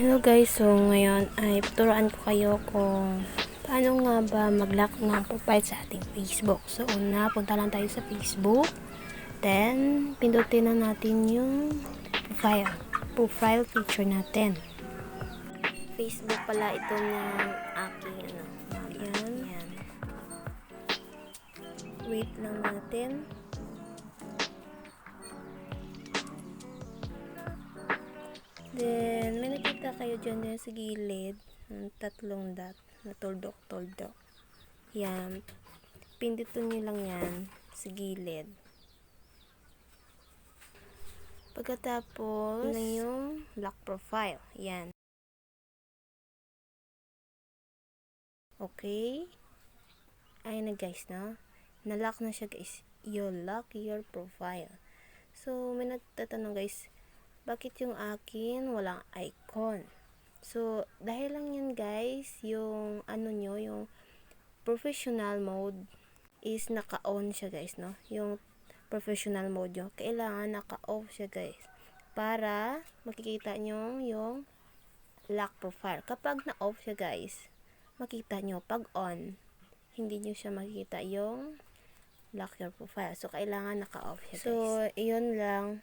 Hello guys, so ngayon ay turuan ko kayo kung paano nga ba mag-lock ng profile sa ating Facebook. So una, punta lang tayo sa Facebook. Then, pindutin na natin yung profile. Profile picture natin. Facebook pala ito ng aking ano. Yan. Yan. Wait lang natin. Then, may nakita kayo dyan din sa gilid. ng tatlong dot na tuldok-tuldok. Yan. Pindutin nyo lang yan sa gilid. Pagkatapos, na yung lock profile. Yan. Okay. Ayun na guys, no? Na-lock na siya guys. You lock your profile. So, may nagtatanong guys, bakit yung akin walang icon? So, dahil lang yan guys, yung ano nyo, yung professional mode is naka-on siya guys, no? Yung professional mode nyo, kailangan naka-off siya guys. Para makikita nyo yung lock profile. Kapag na-off siya guys, makita nyo pag on, hindi nyo siya makikita yung lock your profile. So, kailangan naka-off siya guys. So, iyon lang.